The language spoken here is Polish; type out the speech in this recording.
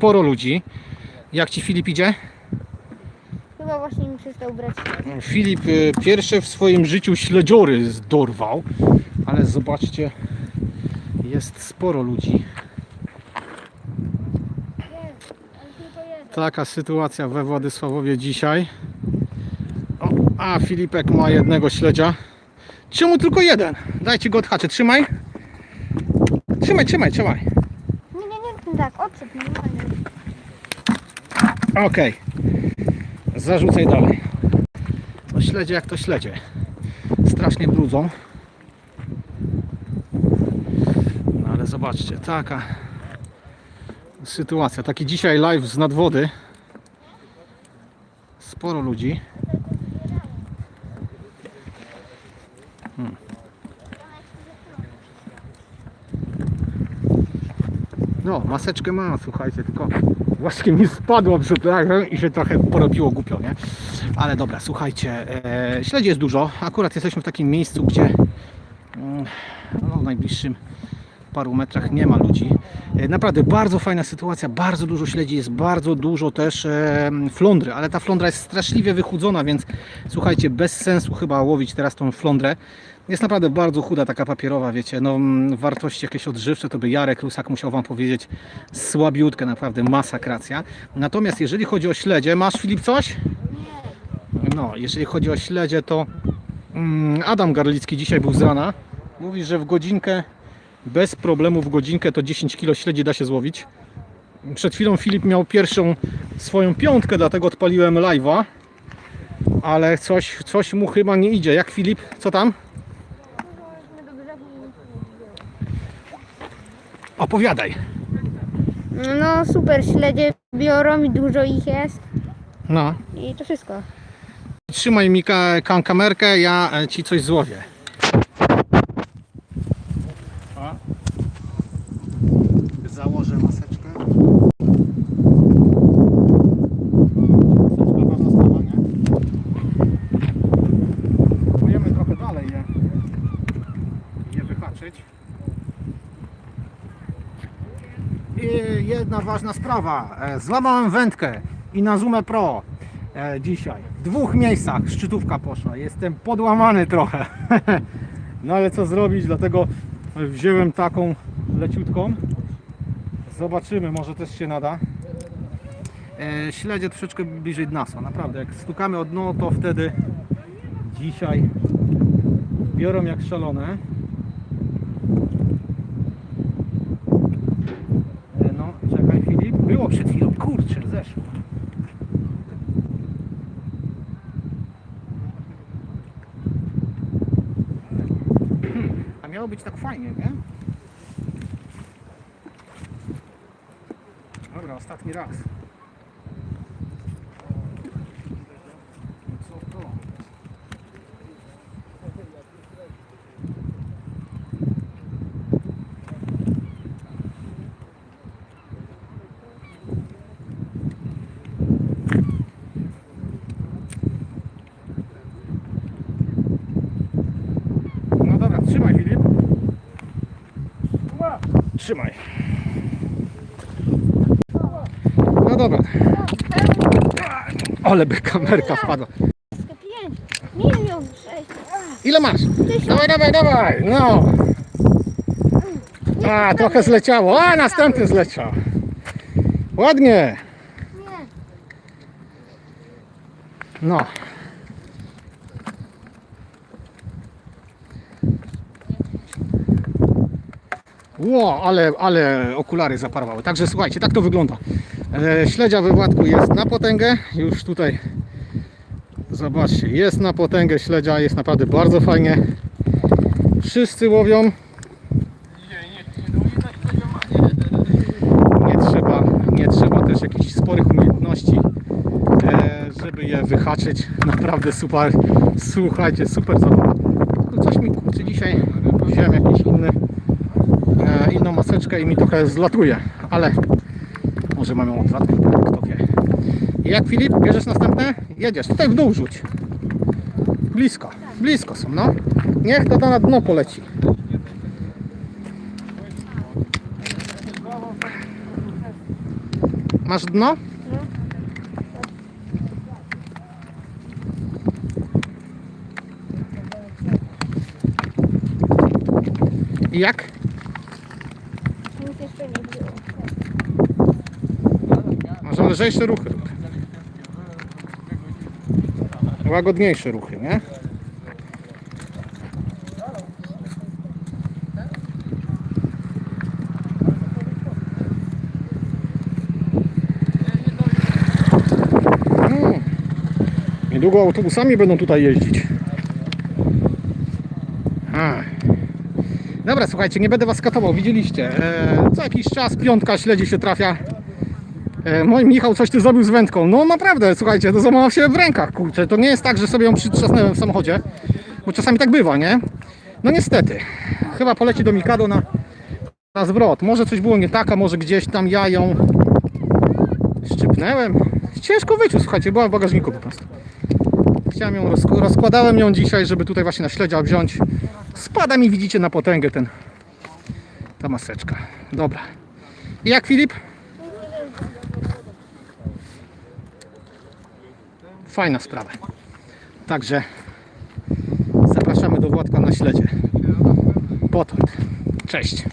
sporo ludzi. Jak Ci Filip idzie? Chyba właśnie mi przestał brać. Filip y, pierwsze w swoim życiu śledziory zdorwał, ale zobaczcie, jest sporo ludzi. Taka sytuacja we Władysławowie dzisiaj. O, a Filipek ma jednego śledzia. Czemu tylko jeden? Dajcie go odhaczę. Trzymaj. Trzymaj, trzymaj, trzymaj. Nie, nie, nie, tak, odszedł normalnie. Okej. Zarzucaj dalej. No śledzie jak to śledzie. Strasznie brudzą. No ale zobaczcie, taka sytuacja. Taki dzisiaj live z nadwody. Sporo ludzi. No, maseczkę ma, słuchajcie, tylko właśnie mi spadło przed i się trochę porobiło głupio, nie? Ale dobra, słuchajcie, e, śledzi jest dużo. Akurat jesteśmy w takim miejscu, gdzie mm, no, w najbliższym paru metrach nie ma ludzi. E, Naprawdę bardzo fajna sytuacja, bardzo dużo śledzi, jest bardzo dużo też e, flądry, ale ta flądra jest straszliwie wychudzona, więc słuchajcie, bez sensu chyba łowić teraz tą flądrę. Jest naprawdę bardzo chuda, taka papierowa, wiecie, no mm, wartości jakieś odżywcze, to by Jarek Lusak musiał Wam powiedzieć, słabiutkę, naprawdę masakracja. Natomiast jeżeli chodzi o śledzie, masz Filip coś? No, jeżeli chodzi o śledzie, to mm, Adam Garlicki dzisiaj był z rana. Mówi, że w godzinkę, bez problemu w godzinkę to 10 kg śledzi da się złowić. Przed chwilą Filip miał pierwszą swoją piątkę, dlatego odpaliłem live'a. Ale coś, coś mu chyba nie idzie. Jak Filip? Co tam? Opowiadaj. No super, śledzie biorą i dużo ich jest. No. I to wszystko. Trzymaj mi ka- ka- kamerkę, ja e, ci coś złowię. Założę maseczkę. Maseczka ważna sprawa, nie? Próbujemy trochę dalej je, je wyhaczyć. I jedna ważna sprawa. E, Złamałem wędkę i na Zoomę Pro e, dzisiaj. W dwóch miejscach szczytówka poszła. Jestem podłamany trochę. No ale co zrobić, dlatego wziąłem taką leciutką. Zobaczymy, może też się nada. E, śledzie troszeczkę bliżej dna są, naprawdę. Jak stukamy o dno, to wtedy dzisiaj biorą jak szalone. E, No, czekaj Filip. Było przed chwilą, kurczę, zeszło. A miało być tak fajnie, nie? Dobra, ostatni raz. No Co to? No dobra, trzymaj Filip. Trzymaj. No dobra. Ale by kamerka wpadła. 5, milion, 6. Ile masz? Dawaj, dawaj, dawaj. No. A, trochę zleciało. A, następny zleciał. Ładnie. Nie. No. Ło, ale, ale okulary zaparowały. Także słuchajcie, tak to wygląda. E, śledzia we Władku jest na potęgę. Już tutaj zobaczcie, jest na potęgę śledzia, jest naprawdę bardzo fajnie. Wszyscy łowią. Nie trzeba, nie trzeba też jakichś sporych umiejętności, e, żeby je wyhaczyć. Naprawdę super, słuchajcie, super zabawa. Tylko coś mi kurczę dzisiaj wziąłem jakiś inny, maseczkę i mi trochę zlatuje, ale może mam ją odwrotkę, kto wie. I jak Filip, bierzesz następne? Jedziesz, tutaj w dół rzuć. Blisko, blisko są, no. Niech to na dno poleci. Masz dno? No. I jak? Nic jeszcze nie było. Może lżejsze ruchy. Łagodniejsze ruchy, nie? Mm. Niedługo autobusami będą tutaj jeździć. A. Dobra, słuchajcie, nie będę was katował, widzieliście. E, co jakiś czas piątka śledzi się trafia. E, Mój Michał, coś ty zrobił z wędką. No naprawdę, słuchajcie, to złamała się w rękach, kurczę. To nie jest tak, że sobie ją przytrzasnąłem w samochodzie, bo czasami tak bywa, nie? No niestety. Chyba poleci do Mikado na, na zwrot. Może coś było nie tak, a może gdzieś tam ja ją szczypnęłem. Ciężko wyczuć, słuchajcie, była w bagażniku po prostu. Chciałem ją, rozk- rozkładałem ją dzisiaj, żeby tutaj właśnie na śledzia wziąć. Spada mi, widzicie, na potęgę ten, ta maseczka. Dobra. I jak Filip? Fajna sprawa. Także zapraszamy do Władka na śledzie. Potąd. Cześć.